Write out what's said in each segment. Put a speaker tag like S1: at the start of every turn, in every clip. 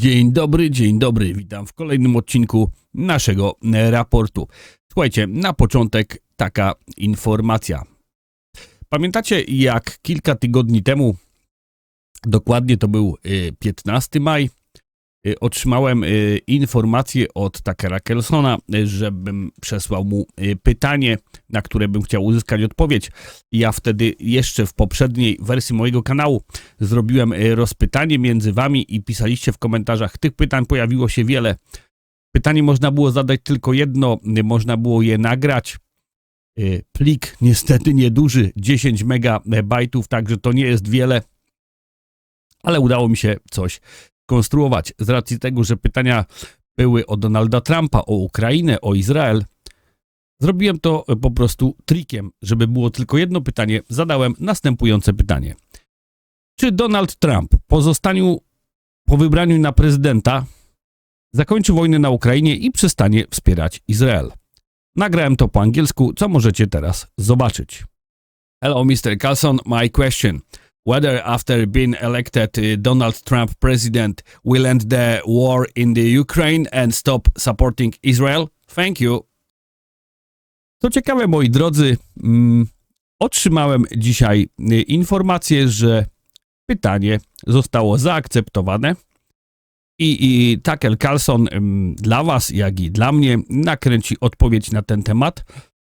S1: Dzień dobry, dzień dobry. Witam w kolejnym odcinku naszego e, raportu. Słuchajcie, na początek taka informacja. Pamiętacie, jak kilka tygodni temu, dokładnie to był e, 15 maj, e, otrzymałem e, informację od Takera Kelsona, e, żebym przesłał mu pytanie, na które bym chciał uzyskać odpowiedź. Ja wtedy jeszcze w poprzedniej wersji mojego kanału zrobiłem rozpytanie między wami i pisaliście w komentarzach. Tych pytań pojawiło się wiele. Pytanie można było zadać tylko jedno, można było je nagrać. Plik niestety nieduży, 10 megabajtów, także to nie jest wiele, ale udało mi się coś konstruować. Z racji tego, że pytania były o Donalda Trumpa, o Ukrainę, o Izrael, zrobiłem to e, po prostu trikiem. Żeby było tylko jedno pytanie, zadałem następujące pytanie. Czy Donald Trump po zostaniu, po wybraniu na prezydenta, zakończy wojnę na Ukrainie i przestanie wspierać Izrael? Nagrałem to po angielsku, co możecie teraz zobaczyć. Hello, Mr. Carlson. My question. Whether after being elected, uh, Donald Trump president will end the war in the Ukraine and stop supporting Israel? Thank you. Co ciekawe, moi drodzy, mm, otrzymałem dzisiaj y, informację, że pytanie zostało zaakceptowane i, i Tucker Carlson ym, dla was, jak i dla mnie nakręci odpowiedź na ten temat,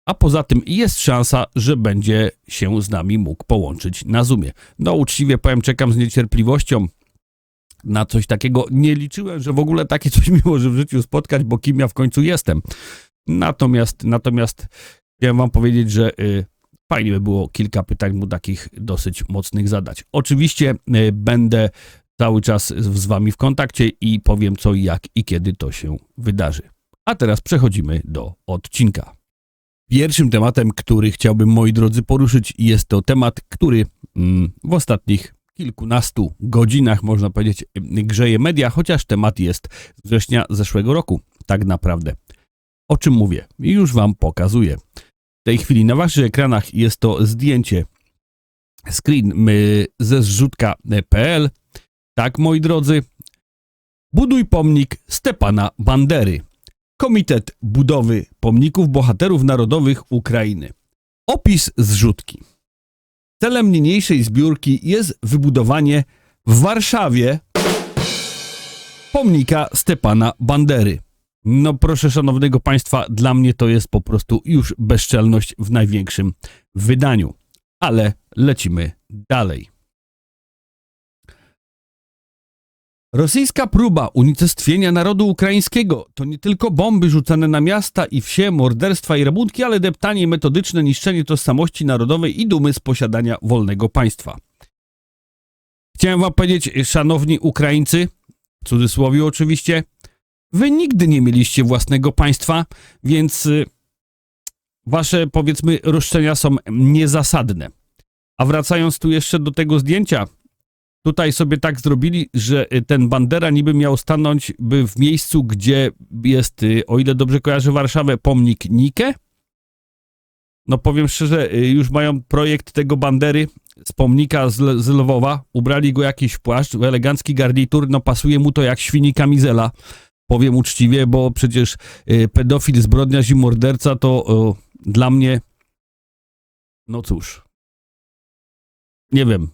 S1: a poza tym jest szansa, że będzie się z nami mógł połączyć na Zoomie. No uczciwie powiem, czekam z niecierpliwością na coś takiego. Nie liczyłem, że w ogóle takie coś mi może w życiu spotkać, bo kim ja w końcu jestem. Natomiast, natomiast chciałem wam powiedzieć, że y, fajnie by było kilka pytań mu takich dosyć mocnych zadać. Oczywiście y, będę cały czas z, z wami w kontakcie i powiem co i jak i kiedy to się wydarzy. A teraz przechodzimy do odcinka. Pierwszym tematem, który chciałbym, moi drodzy, poruszyć, jest to temat, który mm, w ostatnich kilkunastu godzinach, można powiedzieć, grzeje media, chociaż temat jest z września zeszłego roku, tak naprawdę. O czym mówię? Już wam pokazuję. W tej chwili na waszych ekranach jest to zdjęcie, screen ze zrzutka.pl. Tak, moi drodzy, buduj pomnik Stepana Bandery. Komitet Budowy Pomników Bohaterów Narodowych Ukrainy. Opis zrzutki. Celem niniejszej zbiórki jest wybudowanie w Warszawie pomnika Stepana Bandery. No proszę szanownego państwa, dla mnie to jest po prostu już bezczelność w największym wydaniu. Ale lecimy dalej. Rosyjska próba unicestwienia narodu ukraińskiego to nie tylko bomby rzucane na miasta i wsie, morderstwa i rabunki, ale deptanie i metodyczne niszczenie tożsamości narodowej i dumy z posiadania wolnego państwa. Chciałem wam powiedzieć, szanowni Ukraińcy, w cudzysłowie oczywiście, wy nigdy nie mieliście własnego państwa, więc y, wasze, powiedzmy, roszczenia są niezasadne. A wracając tu jeszcze do tego zdjęcia, tutaj sobie tak zrobili, że y, ten Bandera niby miał stanąć by w miejscu, gdzie jest, y, o ile dobrze kojarzę Warszawę, pomnik Nike. No powiem szczerze, y, już mają projekt tego Bandery z pomnika z, z Lwowa. Ubrali go jakiś płaszcz, elegancki garnitur, no pasuje mu to jak świni kamizela. Powiem uczciwie, bo przecież pedofil, zbrodniarz i morderca to dla mnie, no cóż, nie wiem,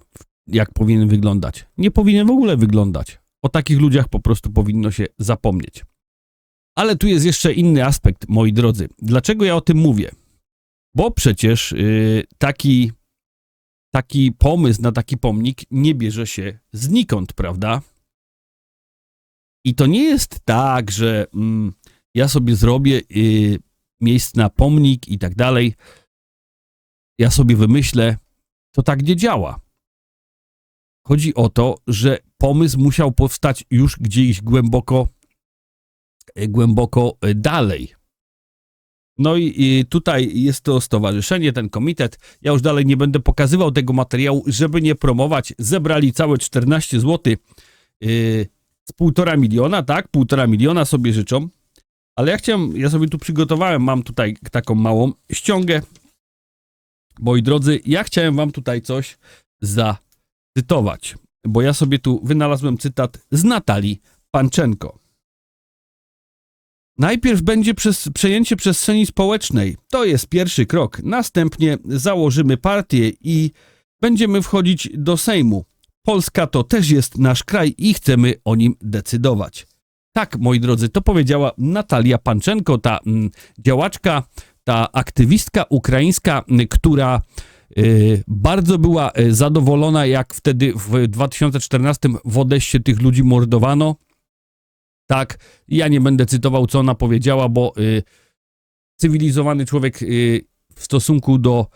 S1: jak powinien wyglądać. Nie powinien w ogóle wyglądać. O takich ludziach po prostu powinno się zapomnieć. Ale tu jest jeszcze inny aspekt, moi drodzy. Dlaczego ja o tym mówię? Bo przecież yy, taki, taki pomysł na taki pomnik nie bierze się znikąd, prawda? I to nie jest tak, że mm, ja sobie zrobię yy, miejsce na pomnik i tak dalej. Ja sobie wymyślę, to tak nie działa. Chodzi o to, że pomysł musiał powstać już gdzieś głęboko, e, głęboko e, dalej. No i, tutaj jest to stowarzyszenie, ten komitet. Ja już dalej nie będę pokazywał tego materiału, żeby nie promować. Zebrali całe 14 zł yy, z półtora miliona, tak? Półtora miliona sobie życzą. Ale ja chciałem, ja sobie tu przygotowałem, mam tutaj taką małą ściągę. Moi drodzy, ja chciałem wam tutaj coś za cytować, bo ja sobie tu wynalazłem cytat z Natalii Panczenko. Najpierw będzie przez, przejęcie przestrzeni społecznej. To jest pierwszy krok. Następnie założymy partię i będziemy wchodzić do Sejmu. Polska to też jest nasz kraj i chcemy o nim decydować. Tak, moi drodzy, to powiedziała Natalia Panczenko, ta mm, działaczka, ta aktywistka ukraińska, która bardzo była y, zadowolona, jak wtedy w 2014 w Odessie tych ludzi mordowano. Tak, ja nie będę cytował, co ona powiedziała, bo y, cywilizowany człowiek y, w stosunku do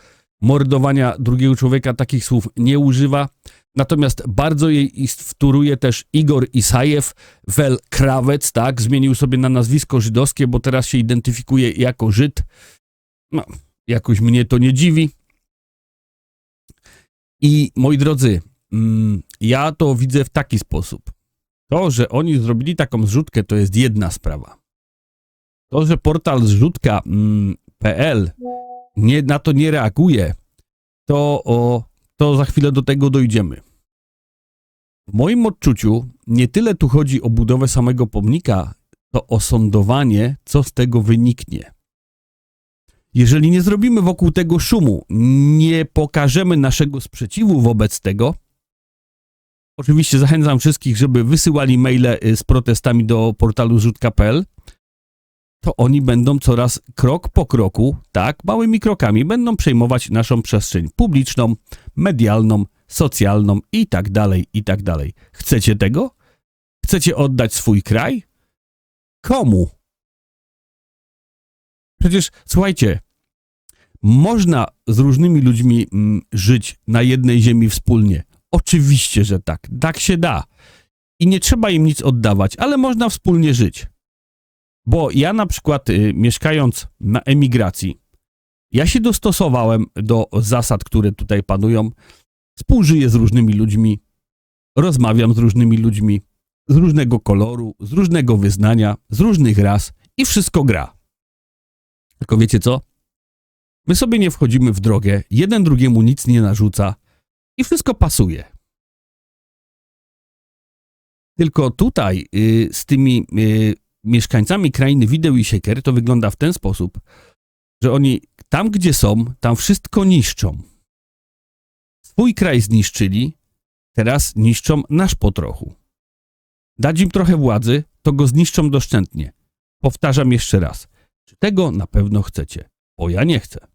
S1: mordowania drugiego człowieka takich słów nie używa. Natomiast bardzo jej wtóruje też Igor Isajew, Wel Krawec, tak, zmienił sobie na nazwisko żydowskie, bo teraz się identyfikuje jako Żyd. No, jakoś mnie to nie dziwi. I moi drodzy, mm, ja to widzę w taki sposób. To, że oni zrobili taką zrzutkę, to jest jedna sprawa. To, że portal zrzutka.pl nie, na to nie reaguje, to, o, to za chwilę do tego dojdziemy. W moim odczuciu nie tyle tu chodzi o budowę samego pomnika, to o sądowanie, co z tego wyniknie. Jeżeli nie zrobimy wokół tego szumu, nie pokażemy naszego sprzeciwu wobec tego, oczywiście zachęcam wszystkich, żeby wysyłali maile y, z protestami do portalu zrzutka.pl, to oni będą coraz krok po kroku, tak, małymi krokami, będą przejmować naszą przestrzeń publiczną, medialną, socjalną i tak dalej, i tak dalej. Chcecie tego? Chcecie oddać swój kraj? Komu? Przecież, słuchajcie, można z różnymi ludźmi mm, żyć na jednej ziemi wspólnie. Oczywiście, że tak. Tak się da. I nie trzeba im nic oddawać, ale można wspólnie żyć. Bo ja na przykład y, mieszkając na emigracji, ja się dostosowałem do zasad, które tutaj panują. Współżyję z różnymi ludźmi, rozmawiam z różnymi ludźmi, z różnego koloru, z różnego wyznania, z różnych ras i wszystko gra. Tylko wiecie co? My sobie nie wchodzimy w drogę, jeden drugiemu nic nie narzuca i wszystko pasuje. Tylko tutaj y, z tymi y, mieszkańcami krainy wideł i siekier to wygląda w ten sposób, że oni tam, gdzie są, tam wszystko niszczą. Swój kraj zniszczyli, teraz niszczą nasz po trochu. Dać im trochę władzy, to go zniszczą doszczętnie. Powtarzam jeszcze raz. Czy tego na pewno chcecie? Bo ja nie chcę.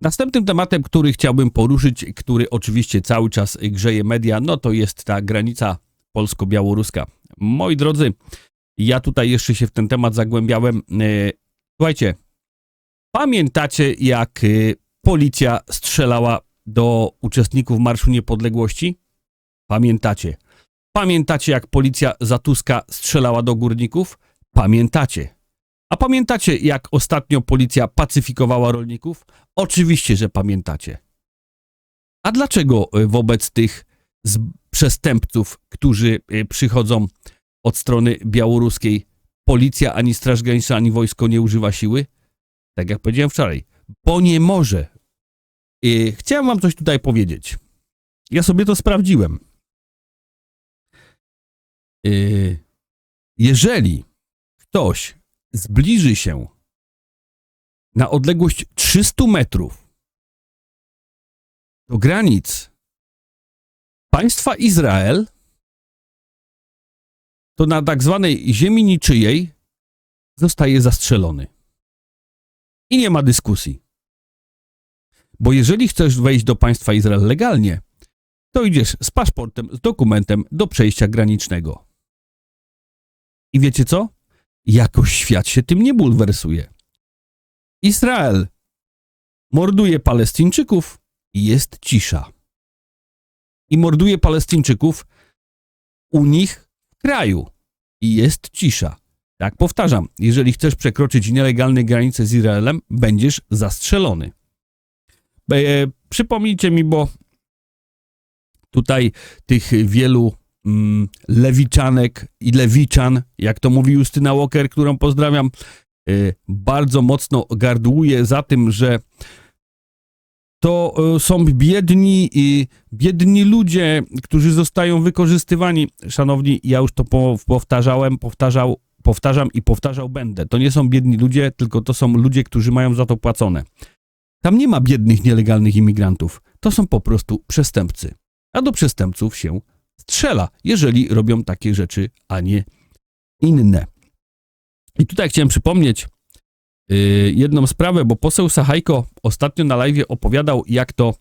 S1: Następnym tematem, który chciałbym poruszyć, który oczywiście cały czas grzeje media, no to jest ta granica polsko-białoruska. Moi drodzy, ja tutaj jeszcze się w ten temat zagłębiałem. E, słuchajcie, pamiętacie jak e, policja strzelała do uczestników Marszu Niepodległości? Pamiętacie. Pamiętacie jak policja Zatuska strzelała do górników? Pamiętacie. A pamiętacie, jak ostatnio policja pacyfikowała rolników? Oczywiście, że pamiętacie. A dlaczego e, wobec tych przestępców, którzy e, przychodzą od strony białoruskiej, policja ani Straż Graniczna, ani wojsko nie używa siły? Tak jak powiedziałem wczoraj, bo nie może. I chciałem wam coś tutaj powiedzieć. Ja sobie to sprawdziłem. E, jeżeli ktoś zbliży się na odległość 300 metrów do granic państwa Izrael, to na tak zwanej ziemi niczyjej zostaje zastrzelony. I nie ma dyskusji. Bo jeżeli chcesz wejść do państwa Izrael legalnie, to idziesz z paszportem, z dokumentem do przejścia granicznego. I wiecie co? Jakoś świat się tym nie bulwersuje. Izrael morduje Palestyńczyków i jest cisza. I morduje Palestyńczyków u nich w kraju i jest cisza. Tak powtarzam, jeżeli chcesz przekroczyć nielegalne granice z Izraelem, będziesz zastrzelony. E, przypomnijcie mi, bo tutaj tych wielu mm, lewiczanek i lewiczan, jak to mówi Justyna Walker, którą pozdrawiam, y, bardzo mocno gardłuje za tym, że to e, są biedni i biedni ludzie, którzy zostają wykorzystywani. Szanowni, ja już to po, powtarzałem, powtarzał, powtarzam i powtarzał będę. To nie są biedni ludzie, tylko to są ludzie, którzy mają za to płacone. Tam nie ma biednych, nielegalnych imigrantów. To są po prostu przestępcy. A do przestępców się strzela, jeżeli robią takie rzeczy, a nie inne. I tutaj chciałem przypomnieć yy, jedną sprawę, bo poseł Sachajko ostatnio na live opowiadał, jak to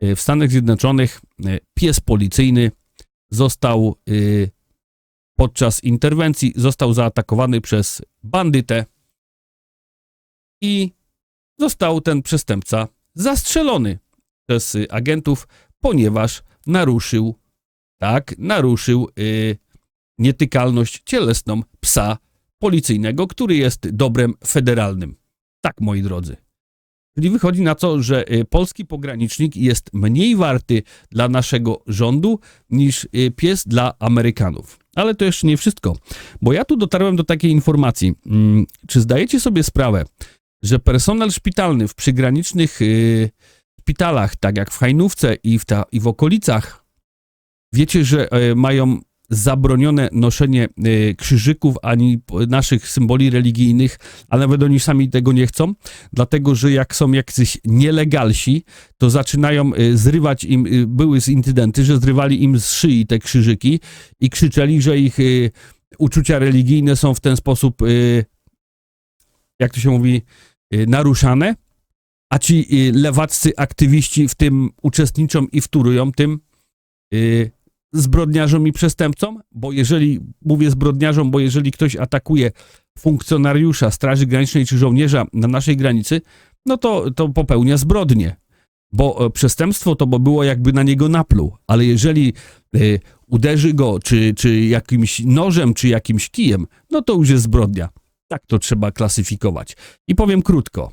S1: yy, w Stanach Zjednoczonych yy, pies policyjny został podczas interwencji, został zaatakowany przez bandytę i został ten przestępca zastrzelony przez y, agentów, ponieważ naruszył, tak, naruszył yy, nietykalność cielesną psa policyjnego, który jest dobrem federalnym. Tak, moi drodzy. Czyli wychodzi na to, że y, polski pogranicznik jest mniej warty dla naszego rządu niż y, pies dla Amerykanów. Ale to jeszcze nie wszystko, bo ja tu dotarłem do takiej informacji. Mm, czy zdajecie sobie sprawę, że personel szpitalny w przygranicznych yy, szpitalach, tak jak w Hajnówce i w, ta, i w okolicach, wiecie, że yy, mają zabronione noszenie y, krzyżyków ani naszych symboli religijnych, a nawet oni sami tego nie chcą, dlatego że jak są jacyś nielegalsi, to zaczynają y, zrywać im, były incydenty, że zrywali im z szyi te krzyżyki i krzyczeli, że ich uczucia religijne są w ten sposób, jak to się mówi, naruszane, a ci lewaccy aktywiści w tym uczestniczą i wtórują tym zbrodniarzom i przestępcom, bo jeżeli, mówię zbrodniarzom, bo jeżeli ktoś atakuje funkcjonariusza Straży Granicznej czy żołnierza na naszej granicy, no to, to popełnia zbrodnię. Bo e, przestępstwo to bo było jakby na niego napluł, ale jeżeli y, uderzy go czy, czy jakimś nożem, czy jakimś kijem, no to już jest zbrodnia. Tak to trzeba klasyfikować. I powiem krótko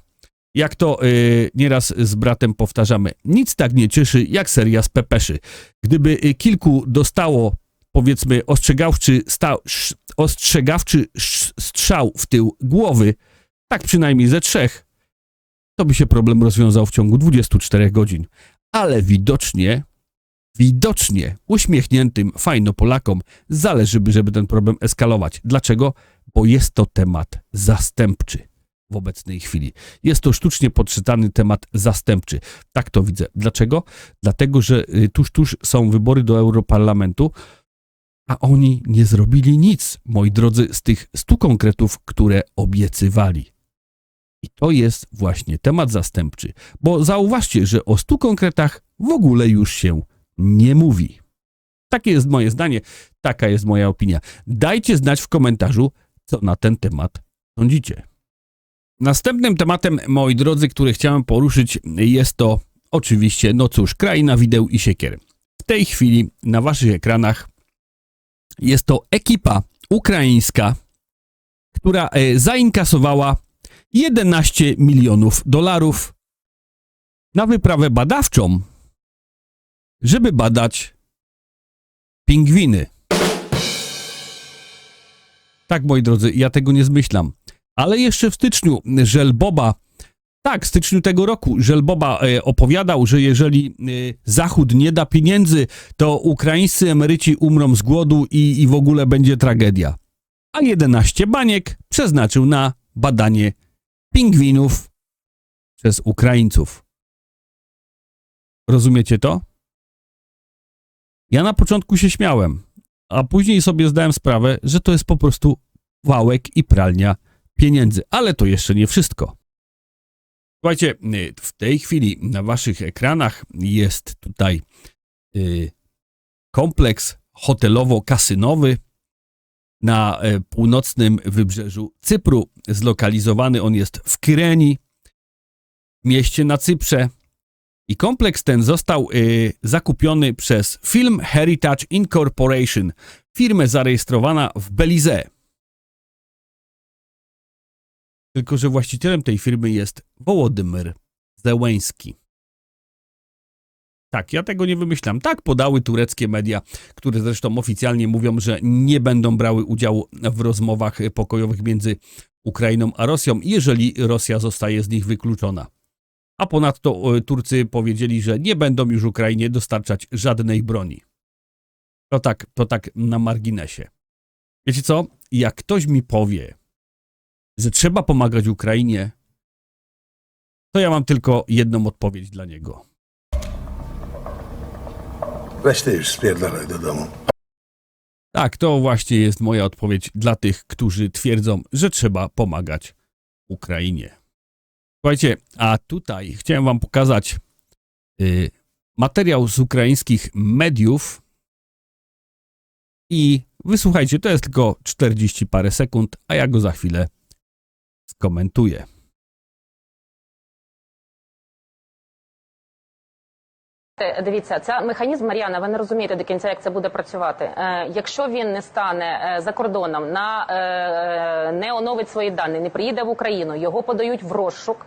S1: jak to y, nieraz z bratem powtarzamy, nic tak nie cieszy jak seria z pepeszy. Gdyby y, kilku dostało, powiedzmy, ostrzegawczy, sta, sz, ostrzegawczy sz, strzał w tył głowy, tak przynajmniej ze trzech, to by się problem rozwiązał w ciągu 24 godzin. Ale widocznie, widocznie uśmiechniętym fajno Polakom zależy, żeby ten problem eskalować. Dlaczego? Bo jest to temat zastępczy w obecnej chwili. Jest to sztucznie podczytany temat zastępczy. Tak to widzę. Dlaczego? Dlatego, że y, tuż, tuż są wybory do Europarlamentu, a oni nie zrobili nic, moi drodzy, z tych stu konkretów, które obiecywali. I to jest właśnie temat zastępczy, bo zauważcie, że o stu konkretach w ogóle już się nie mówi. Takie jest moje zdanie, taka jest moja opinia. Dajcie znać w komentarzu, co na ten temat sądzicie. Następnym tematem, moi drodzy, który chciałem poruszyć, jest to oczywiście, no cóż, kraina wideł i siekier. W tej chwili na waszych ekranach jest to ekipa ukraińska, która e, zainkasowała 11 milionów dolarów na wyprawę badawczą, żeby badać pingwiny. Tak, moi drodzy, ja tego nie zmyślam. Ale jeszcze w styczniu Żelboba, tak, w styczniu tego roku Żelboba e, opowiadał, że jeżeli e, Zachód nie da pieniędzy, to ukraińscy emeryci umrą z głodu i, i w ogóle będzie tragedia. A 11 baniek przeznaczył na badanie pingwinów przez Ukraińców. Rozumiecie to? Ja na początku się śmiałem, a później sobie zdałem sprawę, że to jest po prostu wałek i pralnia pieniędzy. Ale to jeszcze nie wszystko. Słuchajcie, y, w tej chwili na waszych ekranach jest tutaj y, kompleks hotelowo-kasynowy na e, północnym wybrzeżu Cypru. Zlokalizowany on jest w Kyreni, mieście na Cyprze. I kompleks ten został y, zakupiony przez Film Heritage Incorporation, firmę zarejestrowana w Belize. Tylko, że właścicielem tej firmy jest Wołodymyr Zełęński. Tak, ja tego nie wymyślam. Tak podały tureckie media, które zresztą oficjalnie mówią, że nie będą brały udziału w rozmowach pokojowych między Ukrainą a Rosją, jeżeli Rosja zostaje z nich wykluczona. a ponadto e, Turcy powiedzieli, że nie będą już Ukrainie dostarczać żadnej broni. To tak, to tak na marginesie. Wiecie co? Jak ktoś mi powie, że trzeba pomagać Ukrainie, to ja mam tylko jedną odpowiedź dla niego.
S2: Weź ty już spierdalaj do domu.
S1: Tak, to właśnie jest moja odpowiedź dla tych, którzy twierdzą, że trzeba pomagać Ukrainie. Słuchajcie, a tutaj chciałem wam pokazać y, materiał z ukraińskich mediów i wysłuchajcie, to jest tylko 40 parę sekund, a ja go za chwilę skomentuję.
S3: Е, Дивіться, це механізм Мар'яна. Ви не розумієте до кінця, як це буде працювати. Е, якщо він не стане е, за кордоном, на е, е, не оновить свої дані, не приїде в Україну, його подають в розшук,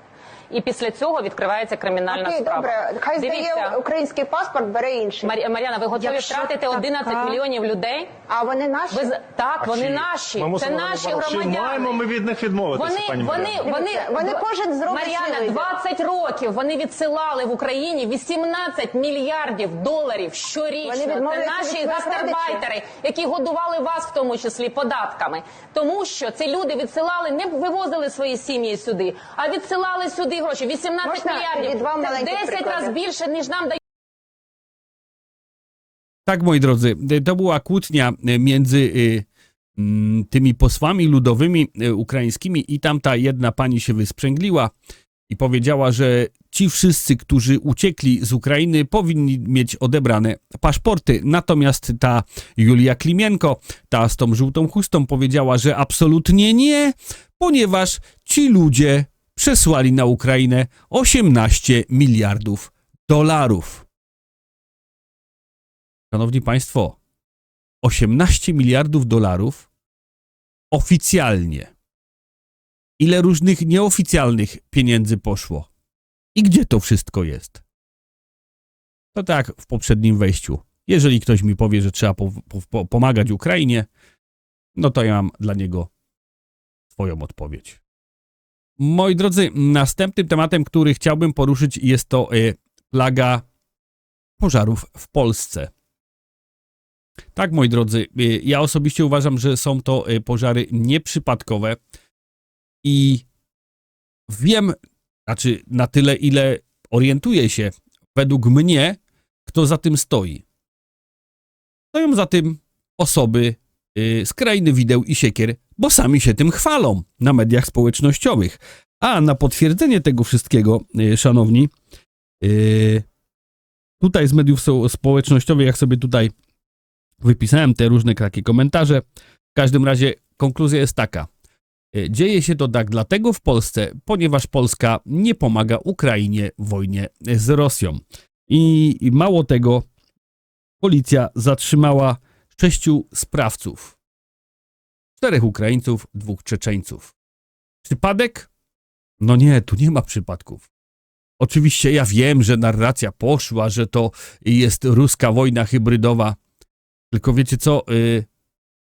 S3: і після цього відкривається кримінальна
S4: Окей,
S3: справа.
S4: добре. Хай
S3: Дивіться,
S4: здає український паспорт, бере інший.
S3: Мар'я- Мар'яна, ви готові
S4: Якщо
S3: втратити 11 мільйонів людей?
S4: А вони наші?
S3: Ви з- так,
S5: А
S3: вони
S5: чи
S3: наші.
S5: ми
S3: Це
S5: мусимо
S3: наші
S5: говорити, Чи
S3: громадяни.
S5: маємо ми від них відмовитися,
S3: Вони,
S5: пані
S3: вони, вони,
S4: Дивіться, вони кожен зробить
S3: Мар'яна,
S4: свій вибір.
S3: 20 років вони відсилали в Україні 18 мільярдів доларів щорічно.
S4: Вони
S3: Це
S4: відмовляються від
S3: наші
S4: своїх
S3: гастарбайтери, які годували вас в тому числі податками. Тому що ці люди відсилали, не вивозили свої сім'ї сюди, а відсилали сюди гроші. 18
S4: Можна
S3: мільярдів.
S4: тоді два
S3: Це
S4: маленьких
S3: 10
S4: приклади?
S3: разів більше, ніж нам дають.
S1: Tak, moi drodzy, y, to była kłótnia y, między y, mm, tymi posłami ludowymi y, ukraińskimi i tamta jedna pani się wysprzęgliła i powiedziała, że ci wszyscy, którzy uciekli z Ukrainy, powinni mieć odebrane paszporty. Natomiast ta Julia Klimienko, ta z tą żółtą chustą, powiedziała, że absolutnie nie, ponieważ ci ludzie przesłali na Ukrainę 18 miliardów dolarów. Szanowni Państwo, 18 miliardów dolarów oficjalnie. Ile różnych nieoficjalnych pieniędzy poszło? I gdzie to wszystko jest? To tak w poprzednim wejściu. Jeżeli ktoś mi powie, że trzeba po, po, pomagać Ukrainie, no to ja mam dla niego swoją odpowiedź. Moi drodzy, następnym tematem, który chciałbym poruszyć, jest to y, plaga pożarów w Polsce. Tak, moi drodzy, y, ja osobiście uważam, że są to y, pożary nieprzypadkowe i wiem, znaczy na tyle, ile orientuję się, według mnie, kto za tym stoi. Stoją za tym osoby y, z krainy wideł i siekier, bo sami się tym chwalą na mediach społecznościowych. A na potwierdzenie tego wszystkiego, y, szanowni, y, tutaj z mediów społecznościowych, jak sobie tutaj wypisałem te różne takie komentarze. W każdym razie konkluzja jest taka. Dzieje się to tak dlatego w Polsce, ponieważ Polska nie pomaga Ukrainie w wojnie z Rosją. I mało tego, policja zatrzymała sześciu sprawców. Czterech Ukraińców, dwóch Czeczeńców. Przypadek? No nie, tu nie ma przypadków. Oczywiście ja wiem, że narracja poszła, że to jest ruska wojna hybrydowa. Tylko wiecie co? Y,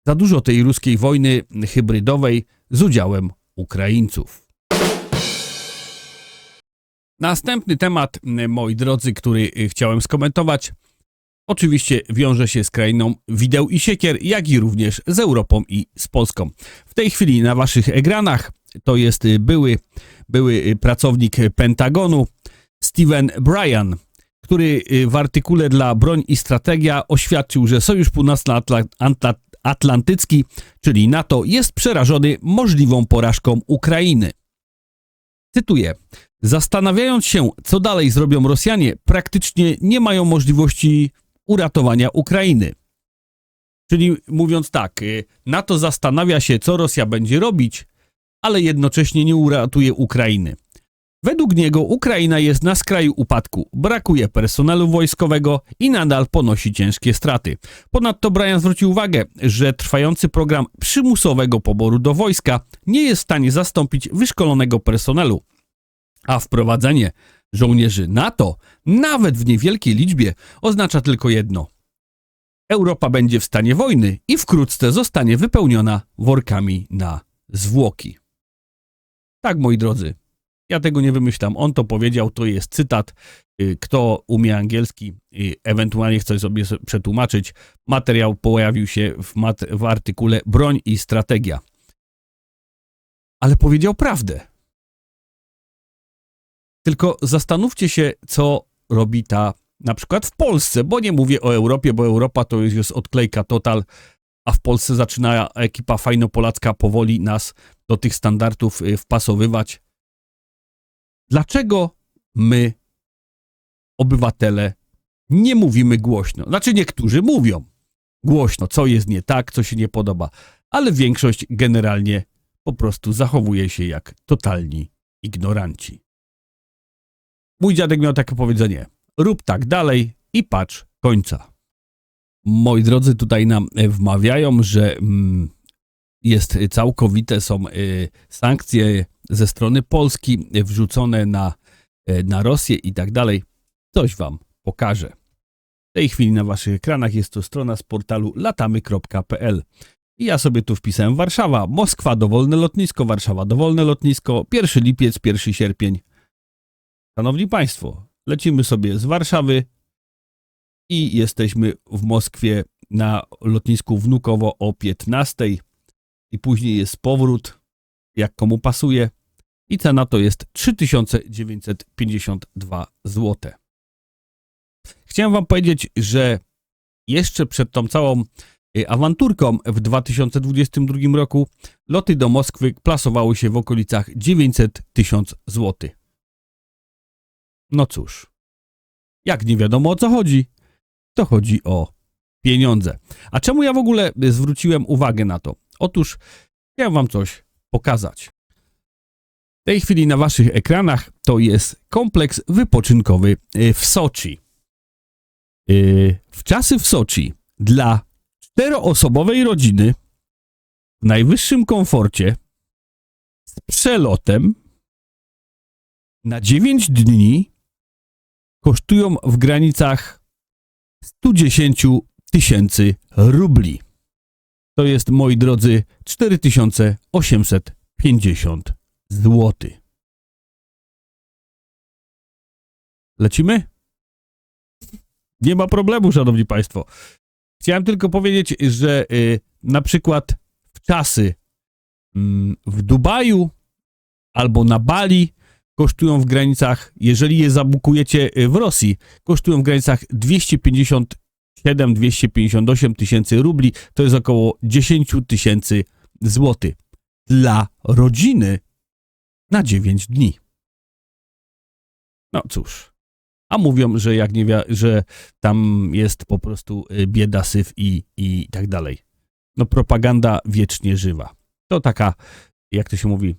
S1: za dużo tej ruskiej wojny hybrydowej z udziałem Ukraińców. Następny temat, y, moi drodzy, który y, chciałem skomentować, oczywiście wiąże się z krainą wideł i siekier, jak i również z Europą i z Polską. W tej chwili na waszych ekranach to jest y, były, były y, pracownik Pentagonu Steven Bryan, który y, w artykule dla Broń i Strategia oświadczył, że Sojusz Północnoatlantycki, czyli NATO, jest przerażony możliwą porażką Ukrainy. Cytuję. Zastanawiając się, co dalej zrobią Rosjanie, praktycznie nie mają możliwości uratowania Ukrainy. Czyli mówiąc tak, y, NATO zastanawia się, co Rosja będzie robić, ale jednocześnie nie uratuje Ukrainy. Według niego Ukraina jest na skraju upadku, brakuje personelu wojskowego i nadal ponosi ciężkie straty. Ponadto Brian zwrócił uwagę, że trwający program przymusowego poboru do wojska nie jest w stanie zastąpić wyszkolonego personelu, a wprowadzenie żołnierzy NATO, nawet w niewielkiej liczbie, oznacza tylko jedno. Europa będzie w stanie wojny i wkrótce zostanie wypełniona workami na zwłoki. Tak, moi drodzy, Ja tego nie wymyślam. On to powiedział, to jest cytat. Y, Kto umie angielski, y, ewentualnie chce sobie przetłumaczyć, materiał pojawił się w, mat- w artykule Broń i strategia. Ale powiedział prawdę. Tylko zastanówcie się, co robi ta na przykład w Polsce, bo nie mówię o Europie, bo Europa to już jest odklejka total, a w Polsce zaczyna ekipa fajnopolacka powoli nas do tych standardów y, wpasowywać. Dlaczego my, obywatele, nie mówimy głośno? Znaczy niektórzy mówią głośno, co jest nie tak, co się nie podoba, ale większość generalnie po prostu zachowuje się jak totalni ignoranci. Mój dziadek miał takie powiedzenie: rób tak dalej i patrz końca. Moi drodzy, tutaj nam e, wmawiają, że mm, jest całkowite, są y, sankcje ze strony Polski y, wrzucone na, na Rosję i tak dalej. Coś wam pokażę. W tej chwili na waszych ekranach jest to strona z portalu latamy.pl. I ja sobie tu wpisałem Warszawa, Moskwa, dowolne lotnisko, Warszawa, dowolne lotnisko, 1 lipiec, 1 sierpień. Szanowni Państwo, lecimy sobie z Warszawy i jesteśmy w Moskwie na lotnisku Wnukowo o 15 i później jest powrót, jak komu pasuje. I cena to jest 3952 zł. Chciałem Wam powiedzieć, że jeszcze przed tą całą y, awanturką w 2022 roku loty do Moskwy plasowały się w okolicach 900 tysiąc zł. No cóż, jak nie wiadomo o co chodzi, to chodzi o pieniądze. A czemu ja w ogóle zwróciłem uwagę na to? Otóż chciałem wam coś pokazać. W tej chwili na waszych ekranach to jest kompleks wypoczynkowy y, w Soczi. Y, W czasy w Soczi dla czteroosobowej rodziny w najwyższym komforcie z przelotem na 9 dni kosztują w granicach 110 tysięcy rubli. To jest, moi drodzy, 4850 zł. Lecimy? Nie ma problemu, szanowni państwo. Chciałem tylko powiedzieć, że y, na przykład w czasy mm, w Dubaju albo na Bali kosztują w granicach, jeżeli je zabukujecie y, w Rosji, kosztują w granicach 257-258 tysięcy rubli, to jest około 10 tysięcy złotych dla rodziny na 9 dni. No cóż. A mówią, że jak nie że tam jest po prostu y, bieda, syf i, i tak dalej. No propaganda wiecznie żywa. To taka, jak to się mówi,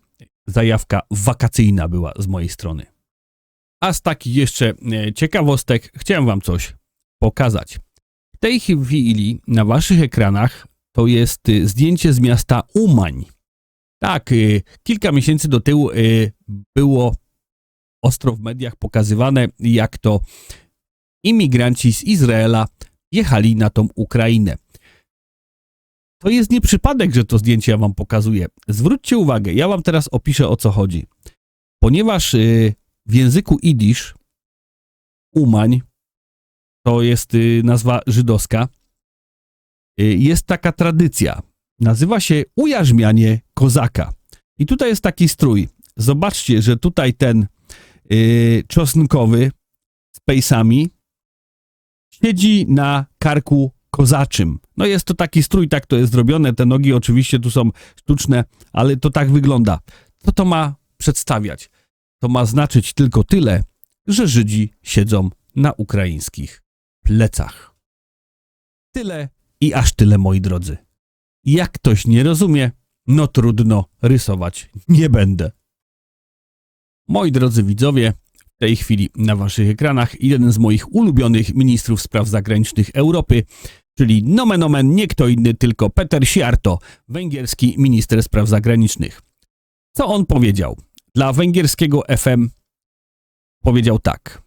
S1: zajawka wakacyjna była z mojej strony. A z takich jeszcze e, ciekawostek chciałem wam coś pokazać. W tej chwili na waszych ekranach to jest y, zdjęcie z miasta Umań. Tak, y, kilka miesięcy do tyłu było ostro w mediach pokazywane, jak to imigranci z Izraela jechali na tą Ukrainę. To jest nie przypadek, że to zdjęcie ja wam pokazuję. Zwróćcie uwagę, ja wam teraz opiszę o co chodzi. Ponieważ y, w języku idisz Umań to jest y, nazwa żydowska, y, jest taka tradycja. Nazywa się ujarzmianie kozaka. I tutaj jest taki strój. Zobaczcie, że tutaj ten czosnkowy z pejsami siedzi na karku kozaczym. No jest to taki strój, tak to jest zrobione. Te nogi oczywiście tu są sztuczne, ale to tak wygląda. Co to ma przedstawiać? To ma znaczyć tylko tyle, że Żydzi siedzą na ukraińskich plecach. Tyle i aż tyle, moi drodzy. Jak ktoś nie rozumie, no trudno rysować nie będę. Moi drodzy widzowie, w tej chwili na waszych ekranach jeden z moich ulubionych ministrów spraw zagranicznych Europy, czyli nomen omen nie kto inny, tylko Peter Siarto, węgierski minister spraw zagranicznych. Co on powiedział? Dla węgierskiego FM powiedział tak.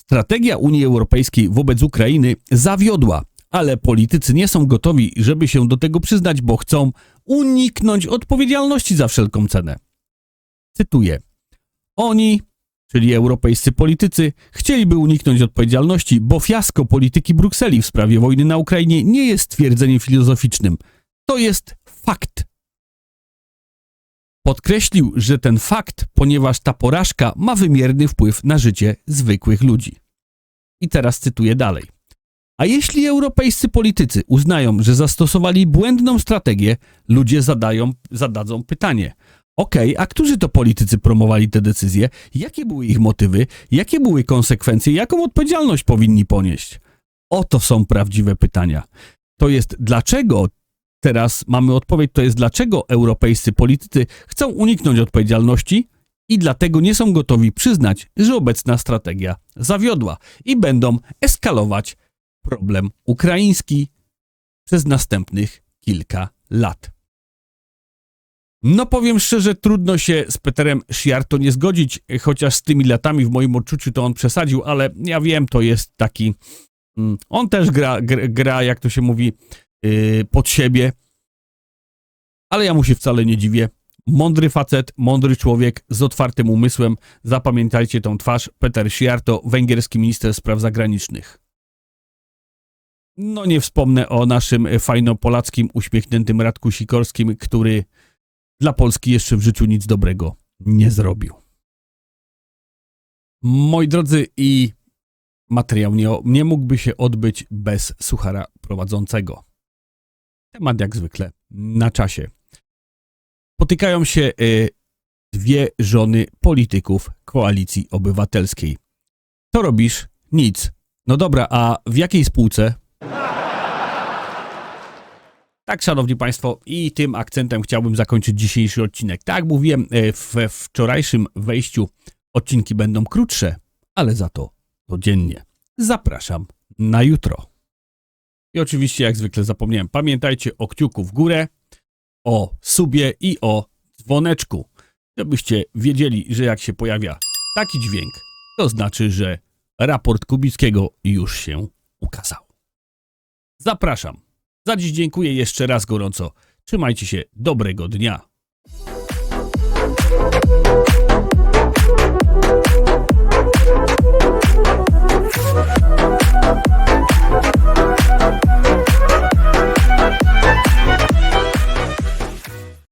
S1: Strategia Unii Europejskiej wobec Ukrainy zawiodła, ale politycy nie są gotowi, żeby się do tego przyznać, bo chcą uniknąć odpowiedzialności za wszelką cenę. Cytuję. Oni, czyli europejscy politycy, chcieliby uniknąć odpowiedzialności, bo fiasko polityki Brukseli w sprawie wojny na Ukrainie nie jest twierdzeniem filozoficznym. To jest fakt. Podkreślił, że ten fakt, ponieważ ta porażka ma wymierny wpływ na życie zwykłych ludzi. I teraz cytuję dalej. A jeśli europejscy politycy uznają, że zastosowali błędną strategię, ludzie zadają, zadadzą pytanie. Okej, a którzy to politycy promowali te decyzje? Jakie były ich motywy? Jakie były konsekwencje? Jaką odpowiedzialność powinni ponieść? Oto są prawdziwe pytania. To jest dlaczego, teraz mamy odpowiedź, to jest dlaczego europejscy politycy chcą uniknąć odpowiedzialności i dlatego nie są gotowi przyznać, że obecna strategia zawiodła i będą eskalować problem ukraiński przez następnych kilka lat. No powiem szczerze, trudno się z Peterem Sciarto nie zgodzić, chociaż z tymi latami w moim odczuciu to on przesadził, ale ja wiem, to jest taki... mm, On też gra, gra, jak to się mówi, yy, pod siebie, ale ja mu się wcale nie dziwię. Mądry facet, mądry człowiek z otwartym umysłem. Zapamiętajcie tą twarz. Peter Sciarto, węgierski minister spraw zagranicznych. No nie wspomnę o naszym fajno-polackim, uśmiechniętym Radku Sikorskim, który dla Polski jeszcze w życiu nic dobrego nie zrobił. Moi drodzy, i materiał nie, nie mógłby się odbyć bez suchara prowadzącego. Temat jak zwykle na czasie. Potykają się y, dwie żony polityków koalicji obywatelskiej. Co robisz? Nic. No dobra, a w jakiej spółce? Tak, szanowni państwo, i tym akcentem chciałbym zakończyć dzisiejszy odcinek. Tak mówiłem, e, we wczorajszym wejściu odcinki będą krótsze, ale za to codziennie. Zapraszam na jutro. I oczywiście, jak zwykle zapomniałem, pamiętajcie o kciuku w górę, o subie i o dzwoneczku, żebyście wiedzieli, że jak się pojawia taki dźwięk, to znaczy, że raport Kubickiego już się ukazał. Zapraszam. Za dziś dziękuję jeszcze raz gorąco. Trzymajcie się. Dobrego dnia.